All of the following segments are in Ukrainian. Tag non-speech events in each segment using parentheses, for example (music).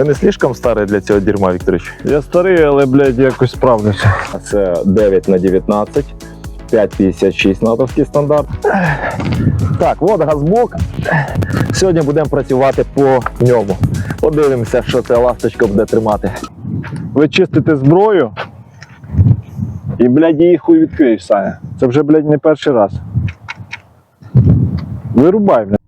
Ви не слишком старий для цього дерьма, Вікторович? Я старий, але, блядь, якось справлюся. Це 9 на 19, 5,56 натовський стандарт. Так, от газблок. Сьогодні будемо працювати по ньому. Подивимося, що ця ласточка буде тримати. Ви чистите зброю і, блядь, її хуй відкриєш, Саня. Це вже, блядь, не перший раз. Вирубай, блядь.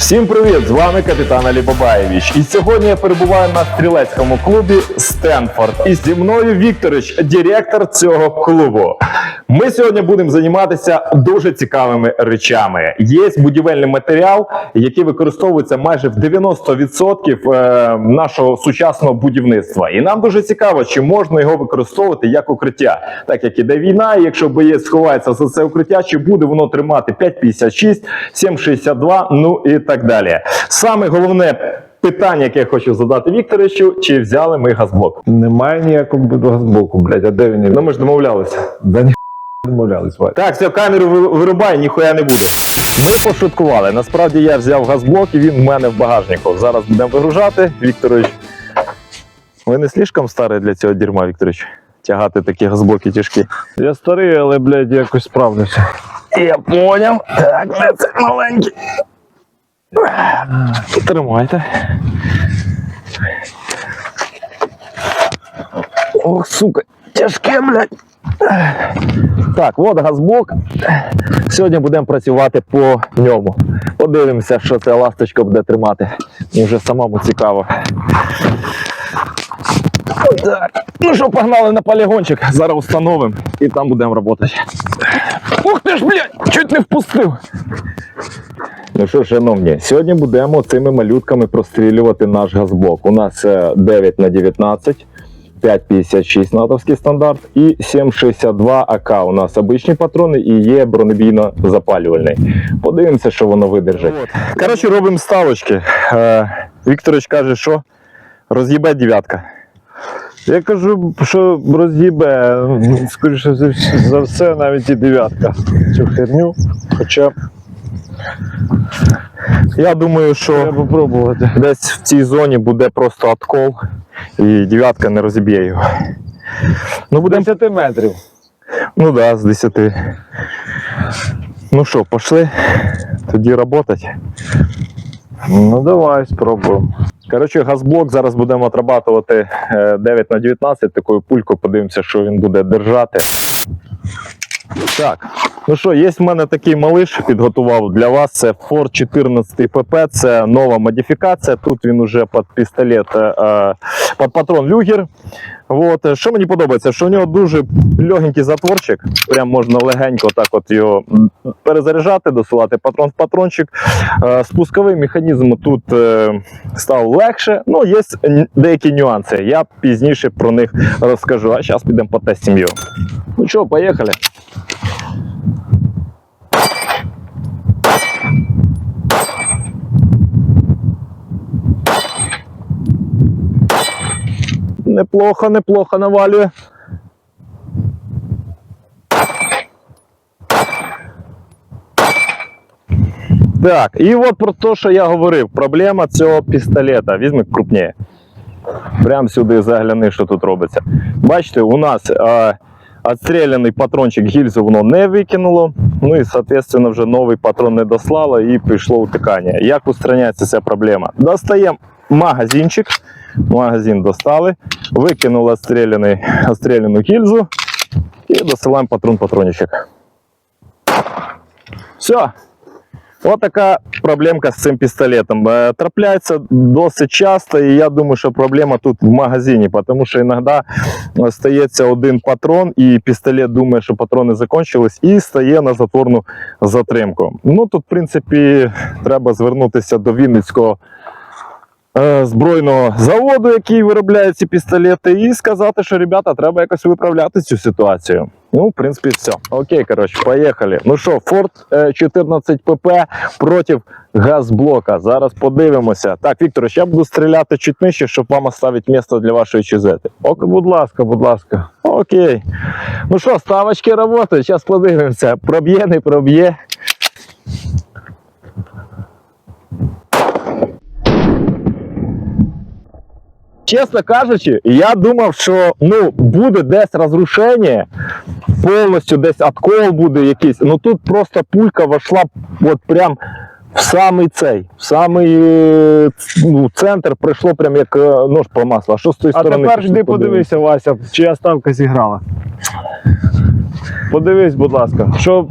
Всім привіт! З вами капітан Алі Бабаєвич. І сьогодні я перебуваю на стрілецькому клубі Стенфорд. І зі мною Вікторич, директор цього клубу. Ми сьогодні будемо займатися дуже цікавими речами. Є будівельний матеріал, який використовується майже в 90% е, нашого сучасного будівництва. І нам дуже цікаво, чи можна його використовувати як укриття, так як іде війна. І якщо боєць сховається за це укриття, чи буде воно тримати 5,56, 7,62, ну і так далі. Саме головне. Питання, яке я хочу задати Вікторовичу, чи взяли ми газблок? Немає ніякого газблоку, блядь, а де він? Ну ми ж домовлялися. Да ні домовлялись, Вадь. Так, все, камеру вирубай, ніхуя не буде. Ми пошуткували. Насправді я взяв газблок і він в мене в багажнику. Зараз будемо вигружати. Вікторович, ви не слишком старий для цього дерьма, Вікторович? Тягати такі газблоки тяжкі. Я старий, але, блядь, якось справлюся. Я поняв. Так, де це маленький. Тримайте. Ох, сука, тяжке, блядь. Так, от газблок. Сьогодні будемо працювати по ньому. Подивимося, що ця ласточка буде тримати. Мені вже самому цікаво. Так, ну що, погнали на полігончик. Зараз установимо і там будемо працювати. Ух ти ж, блядь, чуть не впустив. Ну що, шановні, сьогодні будемо цими малютками прострілювати наш газблок. У нас е, 9 на 19, 5,56 натовський стандарт і 7,62 АК. У нас обичні патрони і є бронебійно-запалювальний. Подивимося, що воно видержить. Коротше, робимо ставочки. Е, Вікторович каже, що роз'їбе дев'ятка. Я кажу, що роз'їбе, скоріше за все, навіть і дев'ятка цю херню. Хоча Я думаю, що треба десь в цій зоні буде просто откол, і дев'ятка не розіб'є його. Ну, будемо 10 метрів. Ну да, з 10. Ну що, пішли тоді працювати. Ну давай спробуємо. Коротше, газблок зараз будемо отрабатувати е, 9 на 19 такою пулькою, подивимося, що він буде держати. Так, ну що, є в мене такий малиш, підготував для вас. Це Ford 14 PP, це нова модифікація. Тут він уже під пістолет, е, е, під патрон люгер. От. е, Що мені подобається, що в нього дуже легенький затворчик. Прям можна легенько так от його перезаряджати, досилати патрон в патрончик. Спусковий механізм тут став легше. Ну, є деякі нюанси. Я пізніше про них розкажу. А зараз підемо потестимо його. Ну що, поїхали. Неплохо, неплохо навалює. Так, і от про те, що я говорив, проблема цього пістолета. Візьми крупніше. Прям сюди загляни, що тут робиться. Бачите, у нас е, отстріляний патрончик гільзу воно не викинуло. Ну і, соответственно, вже новий патрон не дослало і пішло утикання. Як устраняється ця проблема? Достаємо магазинчик. Магазин достали, викинули отстріляну гільзу і досилаємо патрон патрончик. Все. Ось така проблемка з цим пістолетом. Е, Трапляється досить часто, і я думаю, що проблема тут в магазині, тому що іноді стається один патрон, і пістолет думає, що патрони закінчились, і стає на затворну затримку. Ну тут, в принципі, треба звернутися до Вінницького збройного заводу, який виробляє ці пістолети, і сказати, що ребята, треба якось виправляти цю ситуацію. Ну, в принципі, все. Окей, коротше, поїхали. Ну що, Ford е, 14 pp проти газблока. Зараз подивимося. Так, Віктор, я буду стріляти чуть нижче, щоб вам оставити місце для вашої чизети. Ок, будь ласка, будь ласка. Окей. Ну що, ставочки працюють, зараз подивимося. Проб'є, не проб'є. Чесно кажучи, я думав, що ну, буде десь розрушення, повністю десь откол буде якийсь. Ну тут просто пулька вошла от прям в самий цей, в самий е, ну, центр прийшло прям як е, нож по маслу. А що з тої А сторони? тепер пішло, йди подивися, Вася, чия ставка зіграла. Подивись, будь ласка, що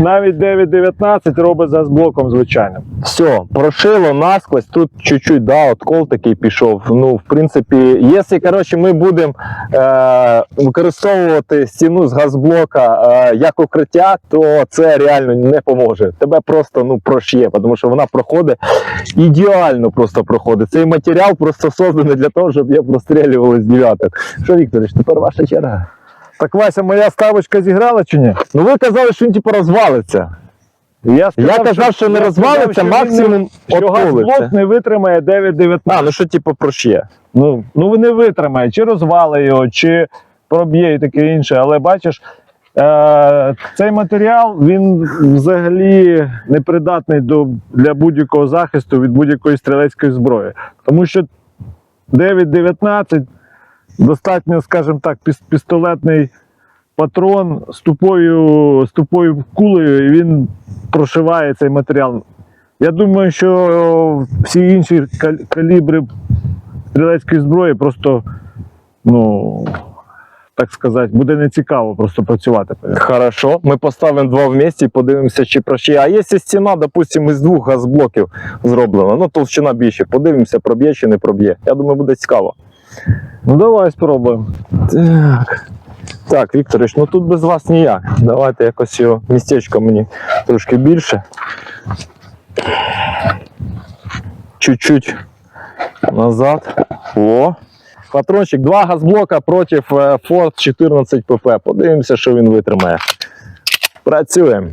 навіть 9.19 робить за блоком звичайним. Все, прошило насквозь, тут чуть-чуть, да, откол такий пішов. Ну, в принципі, якщо, коротше, ми будемо е, використовувати стіну з газблока е, як укриття, то це реально не поможе. Тебе просто ну, прошє, тому що вона проходить ідеально просто проходить. Цей матеріал просто созданий для того, щоб я прострілювали з дев'яток. Що, Вікторович, тепер ваша черга. Так, Вася, моя ставочка зіграла чи ні? Ну ви казали, що він типу розвалиться. Я, Я казав, що не я розвалиться, сказав, що він максимум не- що отколиться. газблок не витримає 9.19. А, ну що, типу, прошє. Ну, ну не витримає, чи розвали його, чи проб'є і таке інше. Але бачиш, е, цей матеріал він взагалі не придатний до, для будь-якого захисту від будь-якої стрілецької зброї. Тому що 9.19 достатньо, скажімо так, пістолетний патрон з тупою, з тупою кулею, і він прошиває цей матеріал. Я думаю, що всі інші калібри стрілецької зброї просто, ну, так сказати, буде нецікаво просто працювати. Хорошо, ми поставимо два вместе і подивимося, чи прошє. А якщо стіна, допустимо, із двох газблоків зроблена, ну толщина більше, подивимося, проб'є чи не проб'є. Я думаю, буде цікаво. Ну давай спробуємо. Так. Так, Вікторович, ну тут без вас ніяк. Давайте якось його містечко мені трошки більше. Чуть-чуть назад. О. Патрончик, два газблока проти е, Ford 14 pp. Подивимося, що він витримає. Працюємо.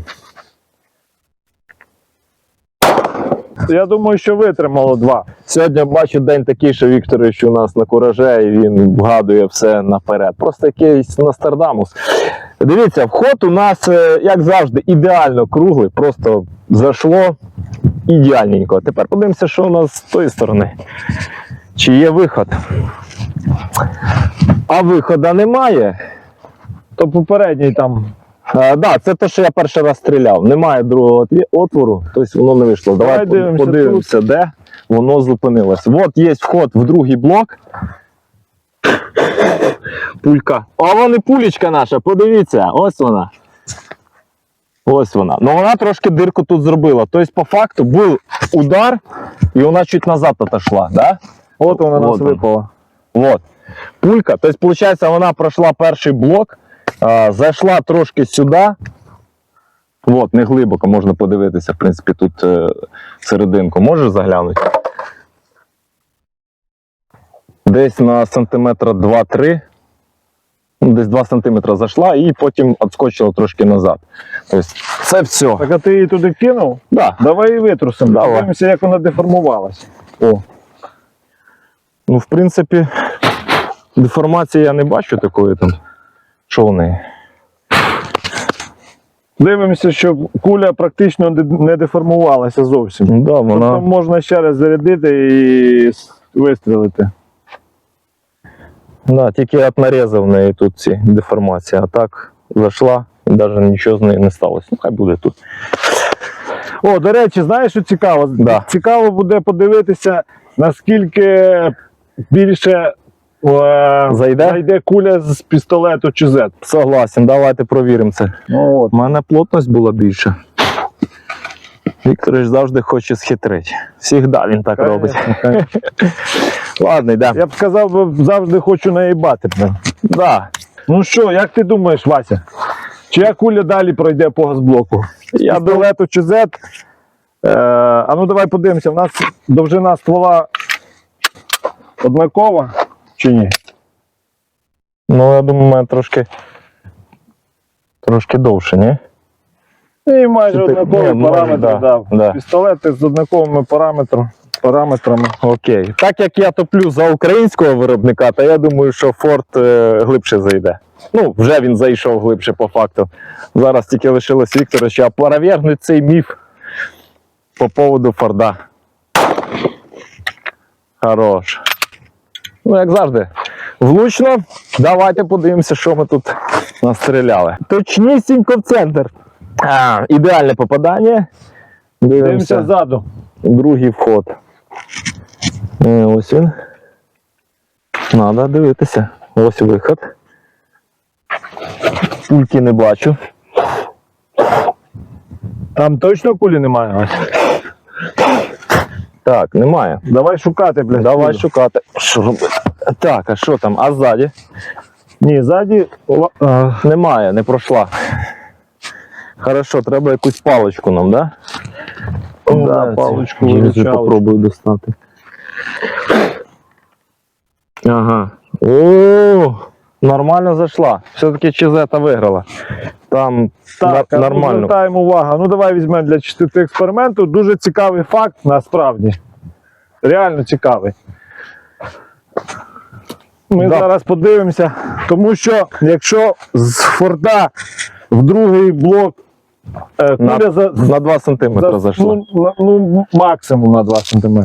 Я думаю, що витримало два. Сьогодні бачу день такий, що Вікторович у нас на кураже, і він вгадує все наперед. Просто якийсь Нострадамус. Дивіться, вход у нас, е, як завжди, ідеально круглий, просто зайшло ідеальненько. Тепер подивимося, що у нас з тої сторони. Чи є виход? А виходу немає. То попередній там. Так, да, це те, що я перший раз стріляв. Немає другого отвору, тобто воно не вийшло. Давай, Давай по- дивимося подивимося, де воно зупинилось. От є вход в другий блок. Пулька. А вон і пулечка наша, подивіться, ось вона. Ось вона. Ну вона трошки дирку тут зробила. Тобто, по факту, був удар, і вона чуть назад отошла. Да? От вона нас випала. Вот. Пулька. Тобто, виходить, вона пройшла перший блок, а, зайшла трошки сюди. От, не глибоко можна подивитися, в принципі, тут е, серединку. Можеш заглянути? Десь на сантиметра 2-3. Ну, Десь 2 сантиметра зайшла і потім відскочила трошки назад. Тобто, це все. Так а ти її туди кинув? Да. Давай її витрусимо. Давай. Подивимося, як вона деформувалася. О. Ну, в принципі, деформації я не бачу такої там. Неї? Дивимося, щоб куля практично не деформувалася зовсім. Ну, да, Тобто можна ще раз зарядити і вистрілити. Да, тільки от нарізав в неї тут ці деформації, а так зайшла і навіть нічого з нею не сталося. Ну, хай буде тут. О, до речі, знаєш, що цікаво? Да. Цікаво буде подивитися, наскільки більше Зайде? зайде куля з пістолету чи Z. Согласен, давайте провіримо це. Ну, от. У мене плотність була більша. Вікторович завжди хоче схитрити. Всігда він так робить. Конечно. (laughs) Ладно, йдемо. Я б сказав, завжди хочу наїбати. Да. Ну що, як ти думаєш, Вася? Чия куля далі пройде по газблоку? Я пістолету чи Z? Е, а ну давай подивимося, у нас довжина ствола однакова чи ні? Ну, я думаю, мене трошки. Трошки довше, ні? І майже Чи однакові Ні, може, параметри. да, Да, да. Пістолети з однаковими параметрами. параметрами. Окей. Так як я топлю за українського виробника, то я думаю, що Форд е, глибше зайде. Ну, вже він зайшов глибше по факту. Зараз тільки лишилось Вікторовича опровергнути цей міф по поводу Форда. Хорош. Ну, як завжди, влучно. Давайте подивимося, що ми тут настріляли. Точнісінько в центр. А, ідеальне попадання. Дивимося Дивимося. ззаду. Другий вход. Е, Ось він. Надо дивитися. Ось виход. Пульки не бачу. Там точно кулі немає. Так, немає. Давай шукати, блядь. Давай шукати. Що робити? Так, а що там? А ззаді? Ні, ззаді. а, Немає, не пройшла. Хорошо, треба якусь паличку нам, да? О, да, паличку, Я виручалочку. попробую достати. Ага. О, нормально зайшла. Все-таки Чизета виграла. Там Так, на- нормально. звертаємо увагу. Ну давай візьмемо для чистоти експерименту. Дуже цікавий факт насправді. Реально цікавий. Ми Да. зараз подивимося, тому що якщо з форта в другий блок е, На, куля за, на 2 сантиметри за- зайшла. ну, на- ну, максимум на 2 см.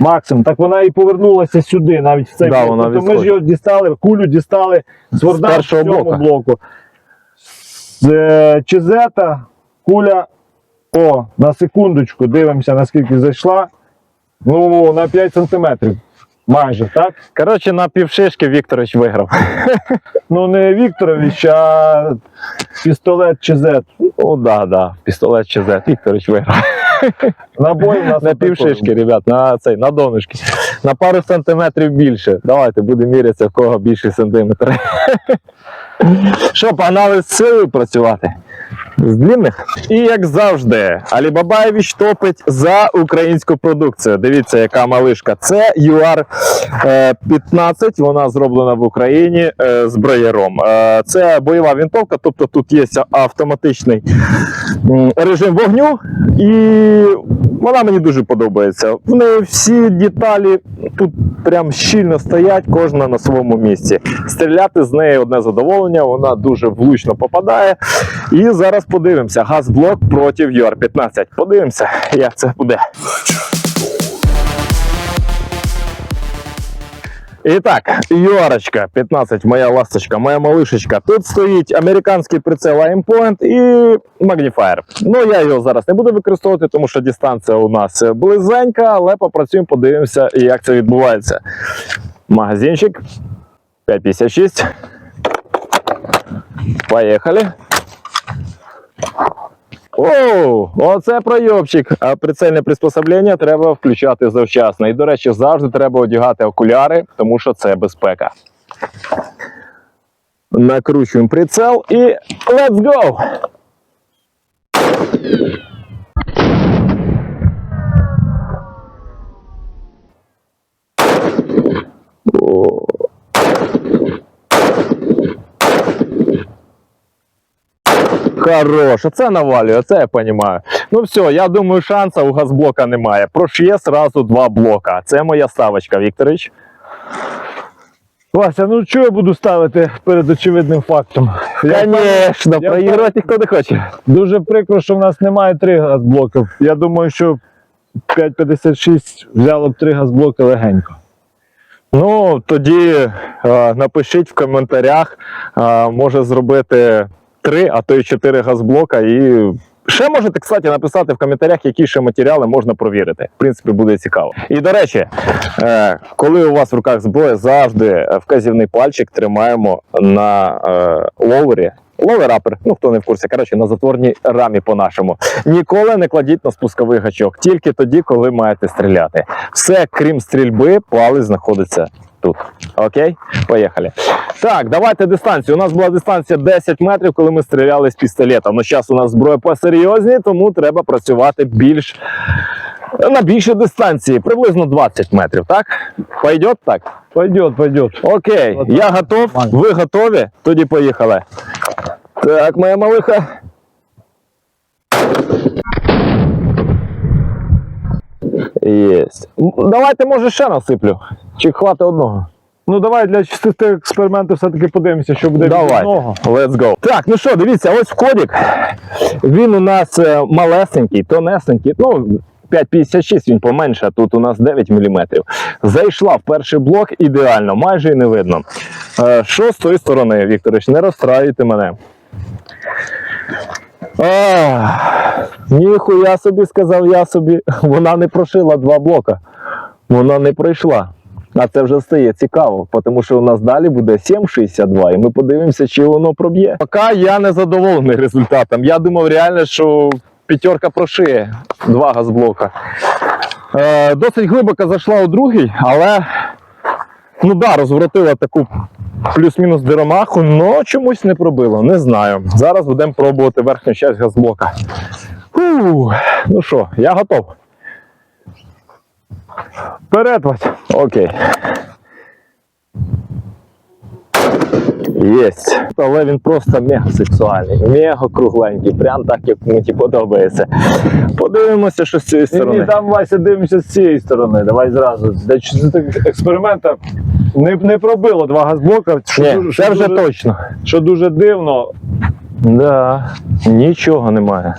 Максимум. Так вона і повернулася сюди, навіть в цей Да, блок. Тобто ми ж його дістали, кулю дістали з форта З цьому блока. блоку. З е, Чизета куля. О, на секундочку, дивимося, наскільки зайшла. Ну, на 5 сантиметрів. Майже, так? Коротше, на півшишки Вікторович виграв. (laughs) Ну, не Вікторович, а пістолет ЧЗ. О, да, да. Пістолет ЧЗ. Вікторович виграв. (laughs) Набой у нас На півшишки, ребят, на цей, на донышки. На пару сантиметрів більше. Давайте будемо мірятися, в кого більше сантиметр. (laughs) Що, погнали з силою працювати? З длинних? І як завжди, Алі Бабаєвич топить за українську продукцію. Дивіться, яка малишка. Це UR е, 15, вона зроблена в Україні е, з броєром. Е, Це бойова винтовка, тобто тут є автоматичний режим вогню, і вона мені дуже подобається. В неї всі деталі тут прям щільно стоять, кожна на своєму місці. Стріляти з неї одне задоволення, вона дуже влучно попадає. І зараз подивимося: газблок проти UR-15. Подивимося, як це буде. І так, Юарочка 15, моя ласточка, моя малишечка. Тут стоїть американський прицел Aimpoint і магніфаєр. Ну я його зараз не буду використовувати, тому що дистанція у нас близенька, але попрацюємо, подивимося, як це відбувається. Магазинчик 556. Поїхали. Оу, оце пройобчик. А прицельне приспособлення треба включати завчасно. І, до речі, завжди треба одягати окуляри, тому що це безпека. Накручуємо прицел і let's go! Хорош, це навалює, це я розумію. Ну все, я думаю, шанса у газблока немає. Прошє сразу два блока. Це моя ставочка, Вікторович. Вася, ну що я буду ставити перед очевидним фактом? Звісно, проігрувати ніхто не хоче. Дуже прикро, що в нас немає три газблоків. Я думаю, що 5.56 взяло б три газблоки легенько. Ну, тоді е, напишіть в коментарях, е, може зробити три, а то й чотири газблока. І ще можете, кстати, написати в коментарях, які ще матеріали можна провірити. В принципі, буде цікаво. І до речі, е, коли у вас в руках зброя, завжди вказівний пальчик тримаємо на е, ловері. Ловер-апер, ну хто не в курсі, коротше, на затворній рамі по-нашому. Ніколи не кладіть на спусковий гачок, тільки тоді, коли маєте стріляти. Все, крім стрільби, палець знаходиться тут. Окей? Поїхали. Так, давайте дистанцію. У нас була дистанція 10 метрів, коли ми стріляли з пістолета. Ну, зараз у нас зброя посерйозні, тому треба працювати більш на більшій дистанції, приблизно 20 метрів. Так? Пойдет так? Пойдет, пойдет. Окей, От я готов. нормально. Ви готові? Тоді поїхали. Так, моя малиха. Єсть. Давайте, може, ще насиплю. Чи хватить одного? Ну давай для чистоти експерименту все-таки подивимося, що буде від Давай. одного. Let's go. Так, ну що, дивіться, ось кодик. Він у нас е, малесенький, тонесенький. Ну, 5,56 він поменше, а тут у нас 9 мм. Зайшла в перший блок ідеально, майже і не видно. Е, Що з тої сторони, Вікторович, не розстраюйте мене. А, ніхуя собі сказав я собі. (laughs) Вона не прошила два блока. Вона не пройшла. А це вже стає цікаво, тому що у нас далі буде 7,62, і ми подивимося, чи воно проб'є. Поки я не задоволений результатом. Я думав реально, що п'ятерка прошиє два газблока. Е, досить глибоко зайшла у другий, але ну да, розворотила таку плюс-мінус диромаху, але чомусь не пробило. Не знаю. Зараз будемо пробувати верхню часть газблока. Фу, ну що, я готов. Вперед, Вася. Окей. Єсть. Але він просто мега сексуальний, мега кругленький, прям так, як мені подобається. Подивимося, що з цієї сторони. ні, там Вася дивимося з цієї сторони. Давай зразу. Так експеримента не, не пробило два газблока. Що, Ні, дуже- це вже дуже, точно. що дуже дивно. Да, нічого немає.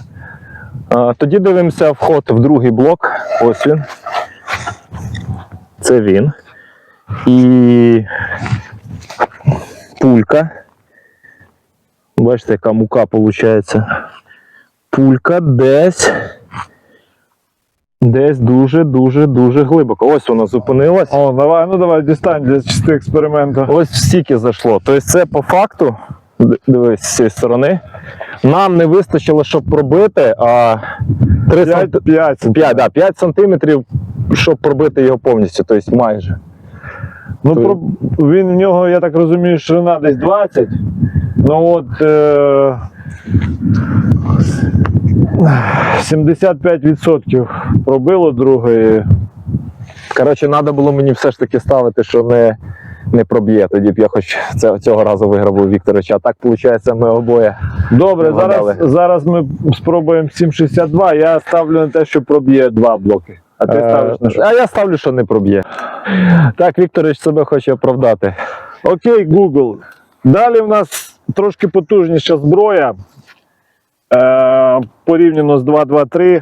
А, тоді дивимося вход в другий блок. Ось він. Це він. І пулька. Бачите, яка мука виходить. Пулька десь. Десь дуже-дуже дуже глибоко. Ось вона зупинилась. О, давай, ну давай, дістань для чисти експерименту. Ось стільки зайшло. Тобто це по факту, дивись з цієї сторони, нам не вистачило, щоб пробити, а 3 5, санти... 5, 5, да, 5 сантиметрів, щоб пробити його повністю, тобто майже. Ну, То- про, він в нього, я так розумію, ширина десь 20. Ну от е, 75% пробило другої. Коротше, треба було мені все ж таки ставити, що не, не проб'є. Тоді б я хоч це, цього разу виграв у Вікторовича. А так, виходить, ми обоє. Добре, Вгадали. зараз, зараз ми спробуємо 7,62. Я ставлю на те, що проб'є два блоки. А ти Е, ставиш на що? А я ставлю, що не проб'є. Так, Вікторович себе хоче оправдати. Окей, Google. Далі в нас трошки потужніша зброя. Е, порівняно з 223.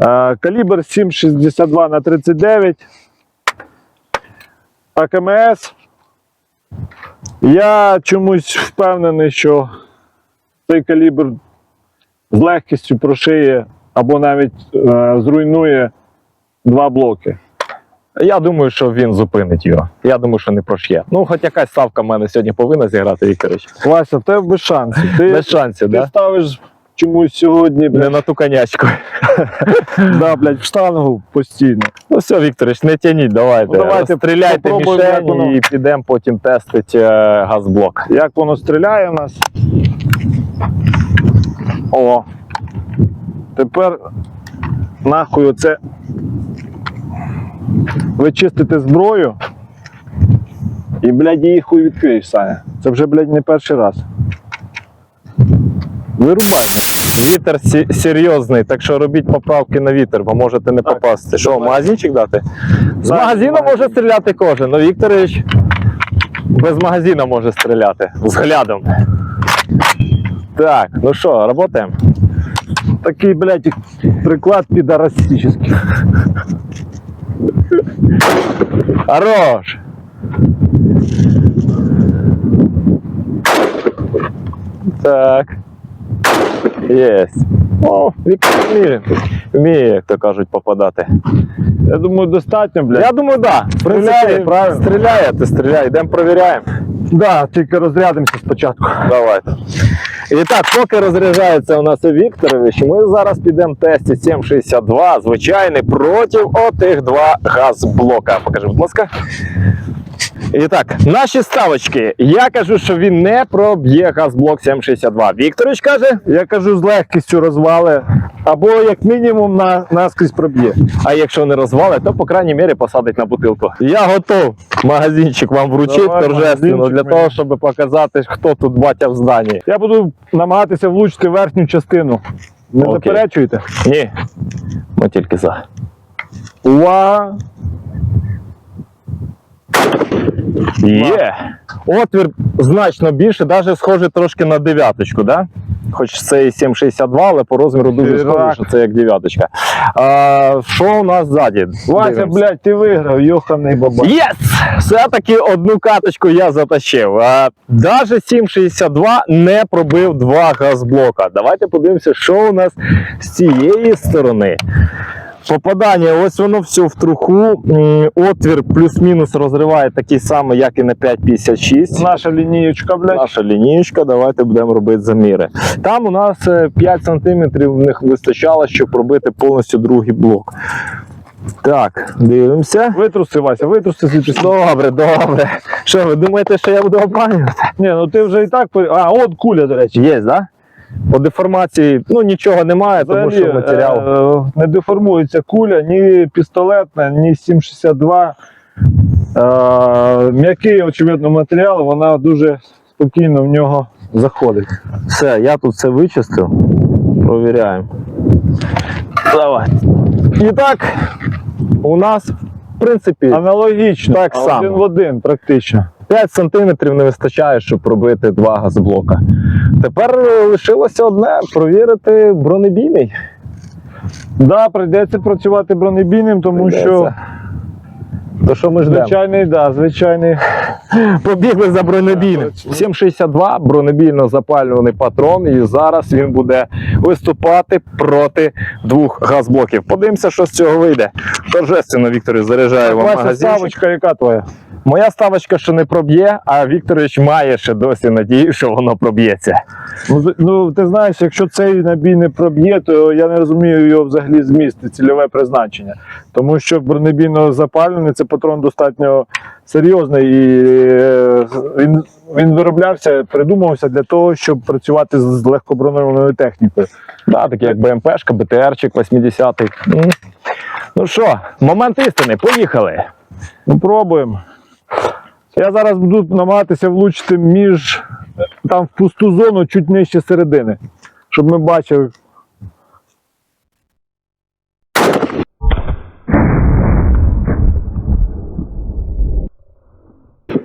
Е, калібр 7,62 на 39. АКМС. Я чомусь впевнений, що цей калібр з легкістю прошиє або навіть е, зруйнує два блоки. Я думаю, що він зупинить його. Я думаю, що не прошє. Ну, хоч якась ставка в мене сьогодні повинна зіграти, Вікторович. Вася, в тебе без шансів. Ти, Без шансів, ти да? ставиш чомусь сьогодні Не на ту конячку. (laughs) да, блядь, в штангу постійно. Ну все, Вікторович, не тяніть, давайте. Ну, давайте як мішень воно. і підемо потім тестити е, газблок. Як воно стріляє в нас? О. Тепер нахуй оце. Ви чистите зброю. І, блядь, її хуй відкриєш, Саня. Це вже, блядь, не перший раз. Вирубай. Вітер серйозний, так що робіть поправки на вітер, бо можете не попасти. Що, магазинчик дати? З магазину магазин. може стріляти кожен, але Вікторович без магазина може стріляти. З глядом. Так, ну що, працюємо? Такий, блядь, приклад підарастичний. Хорош! Так. Єсть. О, Віктор вміє, вміє, як то кажуть, попадати. Я думаю, достатньо, блядь. Я думаю. Да. В принципі, Стріляє, правильно. Стріляє, ти стріляй, йдемо провіряємо. Да, тільки розрядимося спочатку. Давайте. І так, поки розряджається у нас у Вікторович, ми зараз підемо тестити 762, звичайний, проти отих два газблока. Покажи, будь ласка. І так, наші ставочки. Я кажу, що він не проб'є газблок 762. Вікторович каже, Я кажу, з легкістю розвали, або як мінімум на, наскрізь проб'є. а якщо не розвалить, то по крайній мірі посадить на бутилку. Я готов магазинчик вам вручити Давай, торжественно для мені. того, щоб показати, хто тут батя в зданні. Я буду намагатися влучити верхню частину. Не Окей. заперечуєте? Ні, ми тільки за. Увага! Є. Отвір значно більше, навіть схожий трошки на дев'яточку, да? хоч це і 7,62, але по розміру дуже схоже, що це як дев'яточка. А, що у нас ззаді? Вася, блядь, ти виграв, йоханий баба. Єс! Все-таки одну каточку я затащив. А, даже 7,62 не пробив два газблока. Давайте подивимося, що у нас з цієї сторони. Попадання, ось воно все в труху. Отвір плюс-мінус розриває такий самий, як і на 5,56. Наша лінієчка, блядь. Наша лінієчка, давайте будемо робити заміри. Там у нас е, 5 см в них вистачало, щоб робити повністю другий блок. Так, дивимося. Витруси, Вася, витруси звідти. Добре, добре. Що, ви думаєте, що я буду обманювати? Ні, ну ти вже і так. А, от куля, до речі. Є, так? Да? По деформації ну, нічого немає, тому що матеріал. е, не деформується куля, ні пістолетна, ні 7,62. Е, м'який, очевидно, матеріал, вона дуже спокійно в нього заходить. Все, я тут все вичистив. Провіряємо. Давай. І так, у нас, в принципі, Аналогічно, Так а само. один в один, практично. 5 сантиметрів не вистачає, щоб пробити два газблока. Тепер е, лишилося одне провірити бронебійний. Да, прийдеться працювати бронебійним, тому що Прийдеться. То що ми ждемо? звичайний, да, звичайний. Побігли за бронебійним. 7,62 бронебійно запалюваний патрон, і зараз він буде виступати проти двох газблоків. Подивимося, що з цього вийде. Торжественно Вікторі заряджає вам Вася, магазин. ставочка, яка твоя? Моя ставочка, що не проб'є, а Вікторович має ще досі надію, що воно проб'ється. Ну, з- Ну, ти знаєш, якщо цей набій не проб'є, то я не розумію його взагалі зміст і цільове призначення. Тому що бронебійно запалений це патрон достатньо серйозний і е, він, він вироблявся, придумався для того, щоб працювати з- легкоброньованою технікою. Да, такі як БМПшка, БТРчик 80-й. М. Ну що, момент істини, поїхали. Ну, пробуємо. Я зараз буду намагатися влучити між там в пусту зону чуть нижче середини, щоб ми бачили.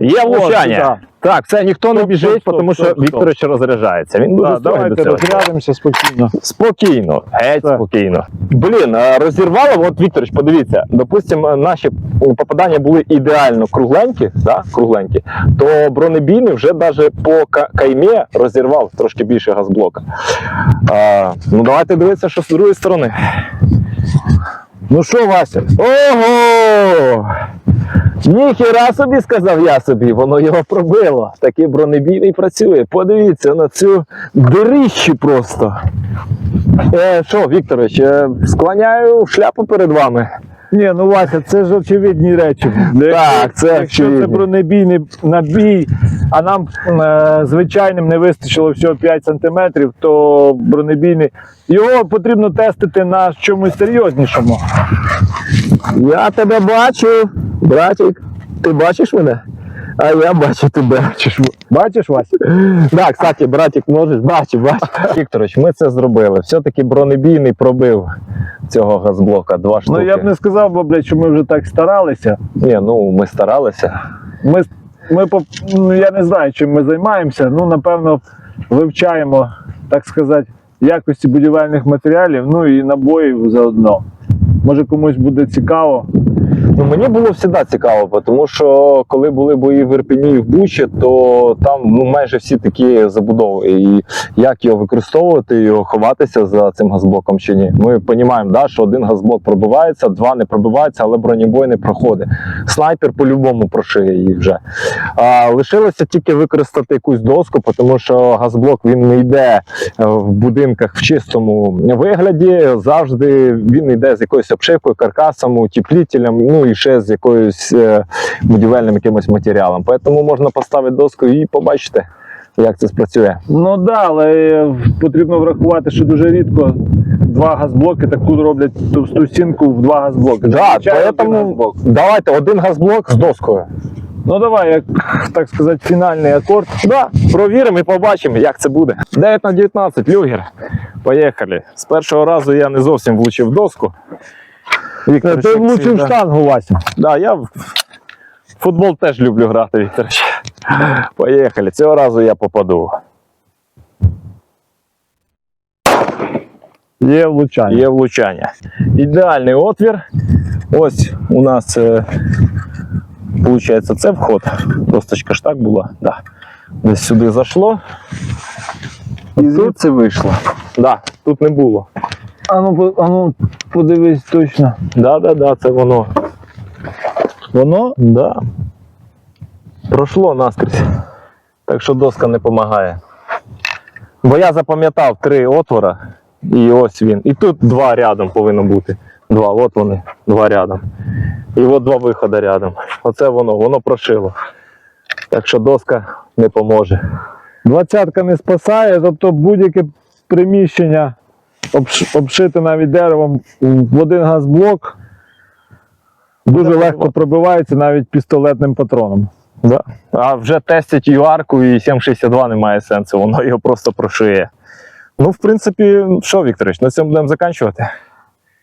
Є влучання. Так, це ніхто не Стоп, біжить, стоп, стоп, тому що стоп, стоп. Вікторович розряджається. Він буде Да, строгий давайте цього. розрядимося спокійно. Спокійно, геть Так. спокійно. Блін, розірвало, от Вікторович, подивіться, допустимо, наші попадання були ідеально кругленькі, да, кругленькі, то бронебійний вже навіть по ка- каймі розірвав трошки більше газблока. А, ну давайте дивитися, що з другої сторони. Ну що, Вася? Ого! Ніхіра собі сказав я собі, воно його пробило. Такий бронебійний працює. Подивіться на цю дирищу просто. Е, що, Вікторович, е, склоняю шляпу перед вами. Ні, ну Вася, це ж очевидні речі. Так, це Якщо очевидні. це бронебійний набій, а нам е, звичайним не вистачило всього 5 см, то бронебійний. Його потрібно тестити на чомусь серйознішому. Я тебе бачу, братик. Ти бачиш мене? А я бачу тебе. Бачиш, Вася? Так, кстати, братик, можеш, бачу, бачу. Вікторович, ми це зробили. Все-таки бронебійний пробив цього газблока. Два штуки. Ну я б не сказав, бо, блядь, що ми вже так старалися. Ні, ну ми старалися. Ми, ми по- ну, я не знаю, чим ми займаємося. Ну, напевно, вивчаємо, так сказати, якості будівельних матеріалів, ну і набоїв заодно. Може комусь буде цікаво. Ну, мені було завжди цікаво, тому що коли були бої в Ірпені і в Бучі, то там ну, майже всі такі забудови. І як його використовувати, його ховатися за цим газблоком чи ні. Ми розуміємо, да, що один газблок пробивається, два не пробиваються, але бронебой не проходить. Снайпер по-любому прошиє їх вже. А, лишилося тільки використати якусь доску, тому що газблок він не йде е, в будинках в чистому вигляді. Завжди він йде з якоюсь обшивкою, каркасом, утеплітелем, ну і ще з якоюсь е, будівельним якимось матеріалом. Тому можна поставити доску і побачити, як це спрацює. Ну так, да, але е, потрібно врахувати, що дуже рідко два газблоки таку роблять товсту стінку в два газблоки. Да, один поэтому газблок. давайте один газблок з доскою. Ну давай, як так сказати, фінальний акорд. Да, провіримо і побачимо, як це буде. 9 на 19, люгер. Поїхали. З першого разу я не зовсім влучив доску. Віктор, Ти влучив да. штангу, Вася. Да, я в футбол теж люблю грати, Вікторович. Поїхали. Цього разу я попаду. Є влучання. є влучання. Ідеальний отвір. Ось у нас е, виходить, це вход. Досточка ж так була. Да. Десь сюди зайшло. І звідси вийшло. Да, тут не було. А ну, а ну подивись точно. Да, да, да, це воно. Воно? Да. Пройшло наскрізь. Так що доска не допомагає. Бо я запам'ятав три отвора, і ось він. І тут два рядом повинно бути. Два, от вони, два рядом. І от два виходи рядом. Оце воно, воно прошило. Так що доска не поможе. Двадцятка не спасає, тобто будь-яке приміщення обш- обшите навіть деревом в один газблок дуже Буде легко пробивається навіть пістолетним патроном. Да. А вже тестять юарку і 762 немає сенсу, воно його просто прошиє. Ну, в принципі, що, Вікторович, на цьому будемо закінчувати.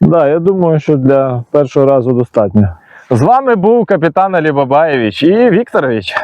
Да, я думаю, що для першого разу достатньо. З вами був капітан Алі Бабаєвич і Вікторович.